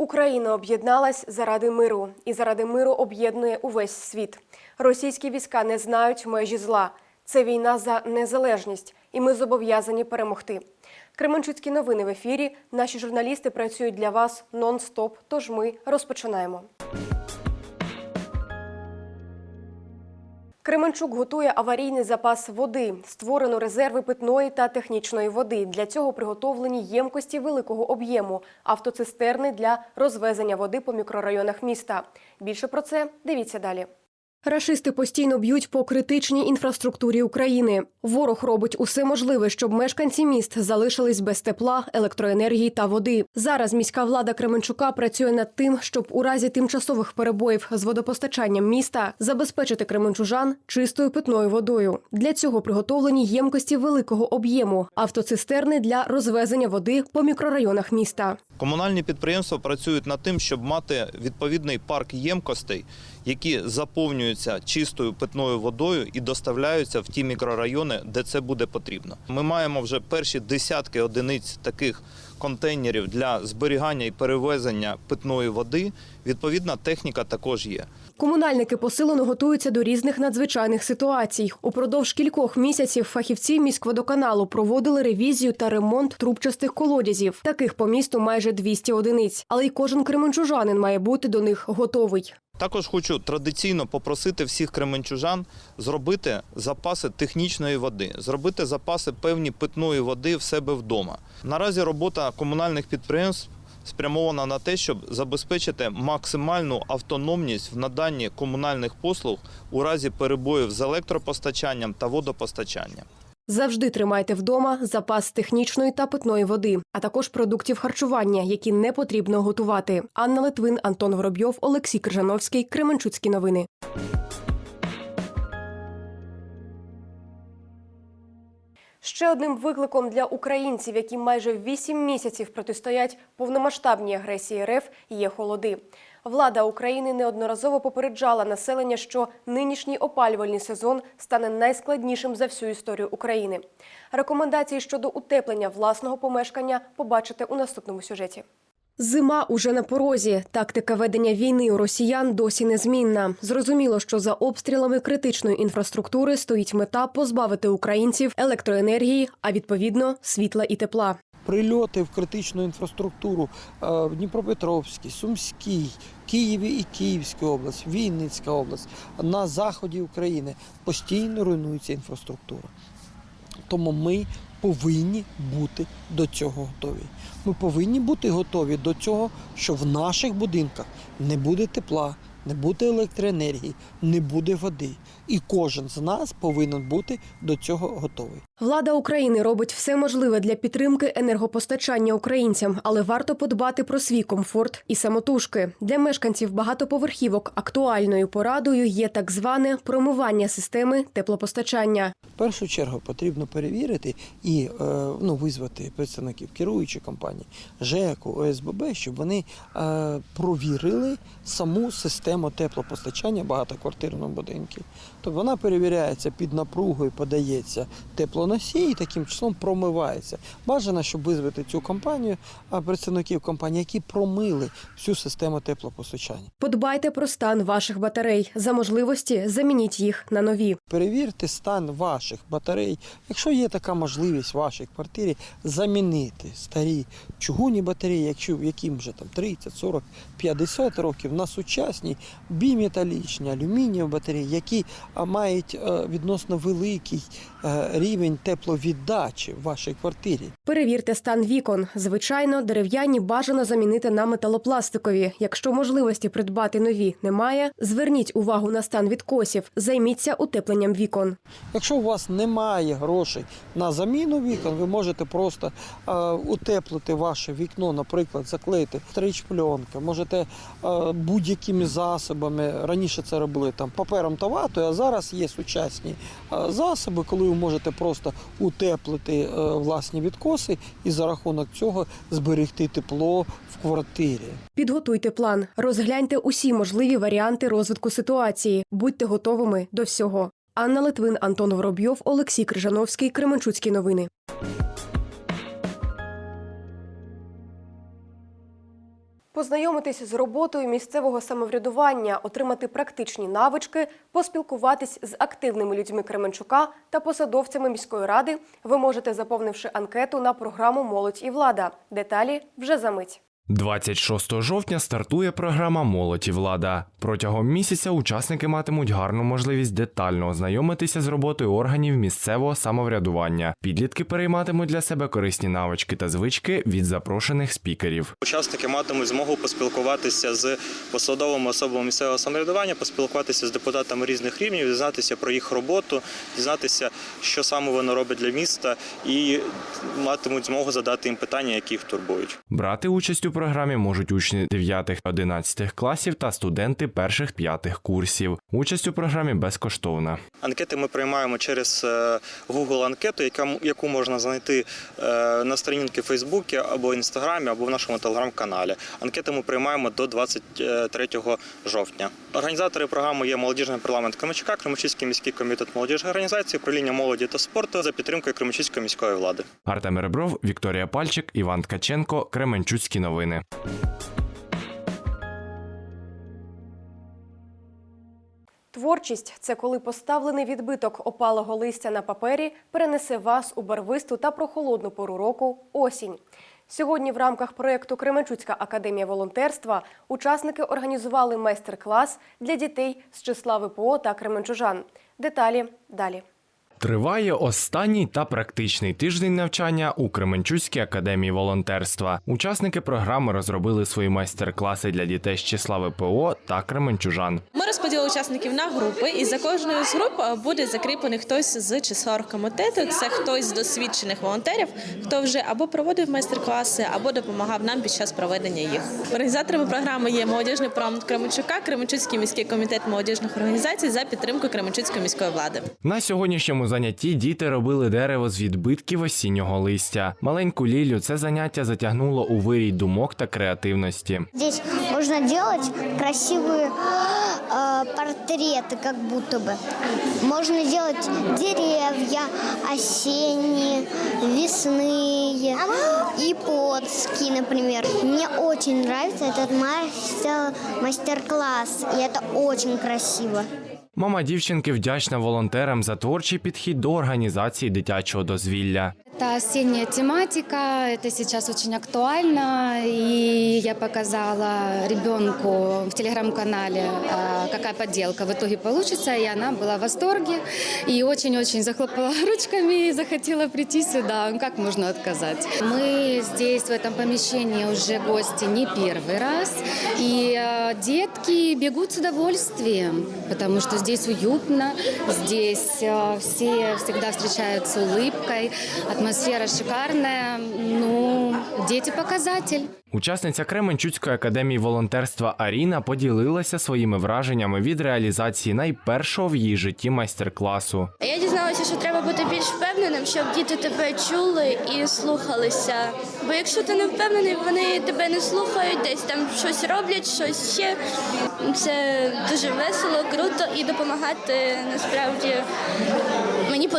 Україна об'єдналась заради миру і заради миру об'єднує увесь світ. Російські війська не знають межі зла. Це війна за незалежність, і ми зобов'язані перемогти. Кременчуцькі новини в ефірі. Наші журналісти працюють для вас нон-стоп. Тож ми розпочинаємо. Кременчук готує аварійний запас води. Створено резерви питної та технічної води. Для цього приготовлені ємкості великого об'єму, автоцистерни для розвезення води по мікрорайонах міста. Більше про це дивіться далі. Рашисти постійно б'ють по критичній інфраструктурі України. Ворог робить усе можливе, щоб мешканці міст залишились без тепла, електроенергії та води. Зараз міська влада Кременчука працює над тим, щоб у разі тимчасових перебоїв з водопостачанням міста забезпечити кременчужан чистою питною водою. Для цього приготовлені ємкості великого об'єму, автоцистерни для розвезення води по мікрорайонах міста. Комунальні підприємства працюють над тим, щоб мати відповідний парк ємкостей, які заповнюються чистою питною водою і доставляються в ті мікрорайони, де це буде потрібно. Ми маємо вже перші десятки одиниць таких контейнерів для зберігання і перевезення питної води. Відповідна техніка також є. Комунальники посилено готуються до різних надзвичайних ситуацій. Упродовж кількох місяців фахівці міськводоканалу проводили ревізію та ремонт трубчастих колодязів. Таких по місту майже 200 одиниць. Але й кожен кременчужанин має бути до них готовий. Також хочу традиційно попросити всіх кременчужан зробити запаси технічної води, зробити запаси певні питної води в себе вдома. Наразі робота комунальних підприємств спрямована на те, щоб забезпечити максимальну автономність в наданні комунальних послуг у разі перебоїв з електропостачанням та водопостачанням. Завжди тримайте вдома запас технічної та питної води, а також продуктів харчування, які не потрібно готувати. Анна Литвин, Антон Воробйов, Олексій Крижановський, Кременчуцькі новини. Ще одним викликом для українців, які майже вісім місяців протистоять повномасштабній агресії РФ, є холоди. Влада України неодноразово попереджала населення, що нинішній опалювальний сезон стане найскладнішим за всю історію України. Рекомендації щодо утеплення власного помешкання побачите у наступному сюжеті. Зима уже на порозі. Тактика ведення війни у росіян досі незмінна. Зрозуміло, що за обстрілами критичної інфраструктури стоїть мета позбавити українців електроенергії, а відповідно світла і тепла. Прильоти в критичну інфраструктуру е, в Дніпропетровській, Сумській, Києві і Київській область, Вінницька область, на заході України постійно руйнується інфраструктура. Тому ми повинні бути до цього готові. Ми повинні бути готові до цього, що в наших будинках не буде тепла, не буде електроенергії, не буде води. І кожен з нас повинен бути до цього готовий. Влада України робить все можливе для підтримки енергопостачання українцям, але варто подбати про свій комфорт і самотужки. Для мешканців багатоповерхівок актуальною порадою є так зване промивання системи теплопостачання. В першу чергу потрібно перевірити і е, ну, визвати представників керуючої компанії, ЖЕКу, ОСББ, щоб вони е, провірили саму систему теплопостачання багатоквартирного будинку. Тобто вона перевіряється під напругою, подається теплоносій і таким числом промивається. Бажано, щоб визвати цю компанію, а представників компанії, які промили всю систему теплопостачання. Подбайте про стан ваших батарей. За можливості замініть їх на нові. Перевірте стан ваших батарей. Якщо є така можливість в вашій квартирі, замінити старі чугунні батареї, якщо яким вже там 30, 40, 50 років на сучасні біметалічні, алюмінієві батареї, які мають е, відносно великий е, рівень тепловіддачі в вашій квартирі. Перевірте стан вікон. Звичайно, дерев'яні бажано замінити на металопластикові. Якщо можливості придбати нові немає, зверніть увагу на стан відкосів. Займіться утепленням вікон. Якщо у вас немає грошей на заміну вікон, ви можете просто е, утеплити ваше вікно, наприклад, заклеїти стрейч-пленка, можете будь-якими засобами. Раніше це робили там папером та ватою, а зараз є сучасні е, засоби, коли ви можете просто утеплити е, власні відкоси і за рахунок цього зберегти тепло в квартирі. Підготуйте план, розгляньте усі можливі варіанти розвитку ситуації. Будьте готовими до всього. Анна Литвин, Антон Воробйов, Олексій Крижановський, Кременчуцькі новини. Познайомитись з роботою місцевого самоврядування, отримати практичні навички, поспілкуватись з активними людьми Кременчука та посадовцями міської ради ви можете, заповнивши анкету на програму Молодь і влада. Деталі вже за мить. 26 жовтня стартує програма Молодь і влада. Протягом місяця учасники матимуть гарну можливість детально ознайомитися з роботою органів місцевого самоврядування. Підлітки перейматимуть для себе корисні навички та звички від запрошених спікерів. Учасники матимуть змогу поспілкуватися з посадовими особами місцевого самоврядування, поспілкуватися з депутатами різних рівнів, дізнатися про їх роботу, дізнатися, що саме вони роблять для міста, і матимуть змогу задати їм питання, які їх турбують. Брати участь у програмі можуть учні 9-11 класів та студенти перших п'ятих курсів. Участь у програмі безкоштовна. Анкети ми приймаємо через е, Google анкету, яку можна знайти е, на сторінки Фейсбуці або Інстаграмі, або в нашому телеграм-каналі. Анкети ми приймаємо до 23 жовтня. Організатори програми є молодіжний парламент Кременчука, Кременчуцький міський комітет молодіжних організацій, управління молоді та спорту за підтримкою Кременчуцької міської влади. Артем Ребров, Вікторія Пальчик, Іван Ткаченко, Кременчуцькі новини. Творчість це коли поставлений відбиток опалого листя на папері перенесе вас у барвисту та прохолодну пору року осінь. Сьогодні в рамках проєкту Кременчуцька академія волонтерства учасники організували майстер-клас для дітей з числа ВПО та кременчужан. Деталі далі. Триває останній та практичний тиждень навчання у Кременчуцькій академії волонтерства. Учасники програми розробили свої майстер-класи для дітей з числа ВПО та кременчужан. Ми розподілили учасників на групи, і за кожною з груп буде закріплений хтось з числа оргкомітету. Це хтось з досвідчених волонтерів, хто вже або проводив майстер-класи, або допомагав нам під час проведення їх. Організаторами програми є молодіжний парламент Кременчука, Кременчуцький міський комітет молодіжних організацій за підтримкою Кременчуцької міської влади. На сьогоднішньому занятті діти робили дерево з відбитків осіннього листя. Маленьку Лілю це заняття затягнуло у вирій думок та креативності. Здесь можно делать красивые э, портреты, как будто бы. Можно делать деревья осенние, весные и подски, например. Мне очень нравится этот мастер- мастер-класс, и это очень красиво. Мама дівчинки вдячна волонтерам за творчий підхід до організації дитячого дозвілля. Это осенняя тематика, это сейчас очень актуально, и я показала ребенку в телеграм-канале, а, какая подделка в итоге получится, и она была в восторге, и очень-очень захлопала ручками и захотела прийти сюда. Как можно отказать? Мы здесь, в этом помещении, уже гости не первый раз, и а, детки бегут с удовольствием, потому что здесь уютно, здесь а, все всегда встречают с улыбкой, атмосфера шикарная, ну, дети показатель. Учасниця Кременчуцької академії волонтерства Аріна поділилася своїми враженнями від реалізації найпершого в її житті майстер-класу. Я дізналася, що треба бути більш впевненим, щоб діти тебе чули і слухалися. Бо якщо ти не впевнений, вони тебе не слухають, десь там щось роблять, щось ще. Це дуже весело, круто і допомагати насправді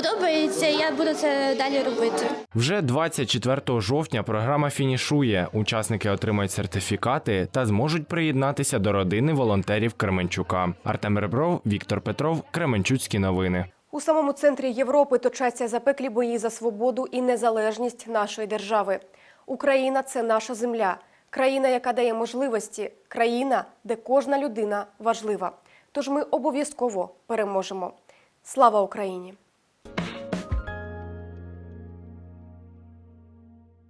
подобається. Я буду це далі робити. Вже 24 жовтня програма фінішує. Учасники отримають сертифікати та зможуть приєднатися до родини волонтерів Кременчука. Артем Ребров, Віктор Петров, Кременчуцькі новини. У самому центрі Європи точаться запеклі бої за свободу і незалежність нашої держави. Україна це наша земля, країна, яка дає можливості, країна, де кожна людина важлива. Тож ми обов'язково переможемо. Слава Україні!